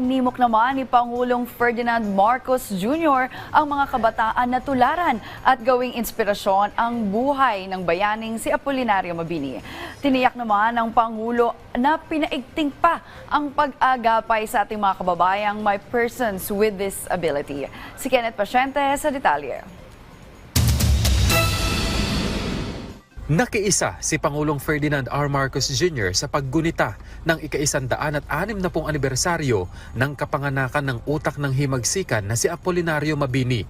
hinimok naman ni Pangulong Ferdinand Marcos Jr. ang mga kabataan na tularan at gawing inspirasyon ang buhay ng bayaning si Apolinario Mabini. Tiniyak naman ng Pangulo na pinaigting pa ang pag-agapay sa ating mga kababayang may persons with disability. Si Kenneth Pasyente sa detalye. Nakiisa si Pangulong Ferdinand R. Marcos Jr. sa paggunita ng ika-isandaan at anim na pong anibersaryo ng kapanganakan ng utak ng himagsikan na si Apolinario Mabini.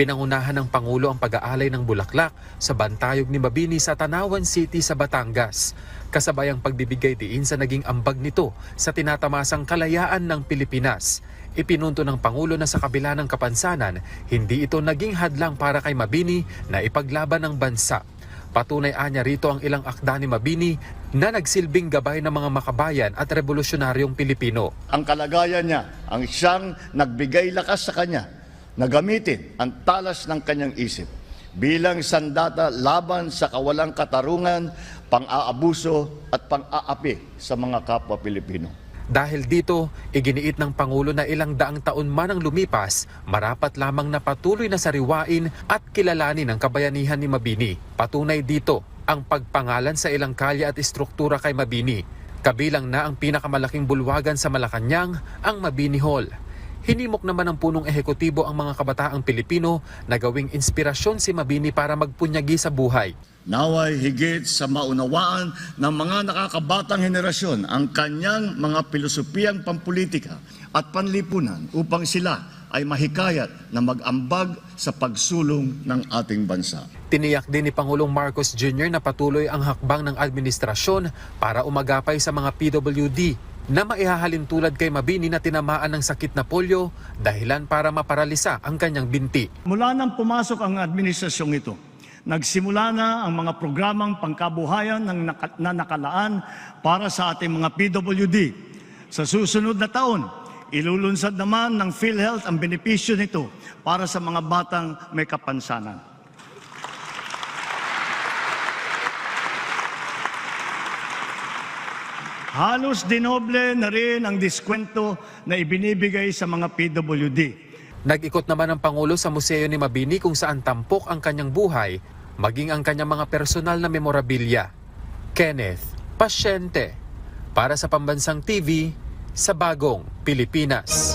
Pinangunahan ng Pangulo ang pag-aalay ng bulaklak sa bantayog ni Mabini sa Tanawan City sa Batangas. Kasabay ang pagbibigay diin sa naging ambag nito sa tinatamasang kalayaan ng Pilipinas. Ipinunto ng Pangulo na sa kabila ng kapansanan, hindi ito naging hadlang para kay Mabini na ipaglaban ng bansa. Patunay anya rito ang ilang akda ni Mabini na nagsilbing gabay ng mga makabayan at revolusyonaryong Pilipino. ang kalagayan niya, ang siyang nagbigay lakas sa kanya na gamitin ang talas ng kanyang isip bilang sandata laban sa kawalang katarungan, pang-aabuso at pang-aapi sa mga kapwa Pilipino. Dahil dito, iginiit ng Pangulo na ilang daang taon man ang lumipas, marapat lamang na patuloy na sariwain at kilalanin ang kabayanihan ni Mabini. Patunay dito ang pagpangalan sa ilang kalye at istruktura kay Mabini. Kabilang na ang pinakamalaking bulwagan sa Malacanang, ang Mabini Hall. Hinimok naman ng punong ehekutibo ang mga kabataang Pilipino na gawing inspirasyon si Mabini para magpunyagi sa buhay. Naway higit sa maunawaan ng mga nakakabatang henerasyon ang kanyang mga pilosopiyang pampolitika at panlipunan upang sila ay mahikayat na mag-ambag sa pagsulong ng ating bansa. Tiniyak din ni Pangulong Marcos Jr. na patuloy ang hakbang ng administrasyon para umagapay sa mga PWD na maihahalin tulad kay Mabini na tinamaan ng sakit na polio dahilan para maparalisa ang kanyang binti. Mula nang pumasok ang administrasyong ito, nagsimula na ang mga programang pangkabuhayan ng naka- na nakalaan para sa ating mga PWD. Sa susunod na taon, ilulunsad naman ng PhilHealth ang benepisyo nito para sa mga batang may kapansanan. Halos dinoble na rin ang diskwento na ibinibigay sa mga PWD. Nag-ikot naman ang Pangulo sa museo ni Mabini kung saan tampok ang kanyang buhay, maging ang kanyang mga personal na memorabilia. Kenneth, pasyente. Para sa Pambansang TV, sa Bagong Pilipinas.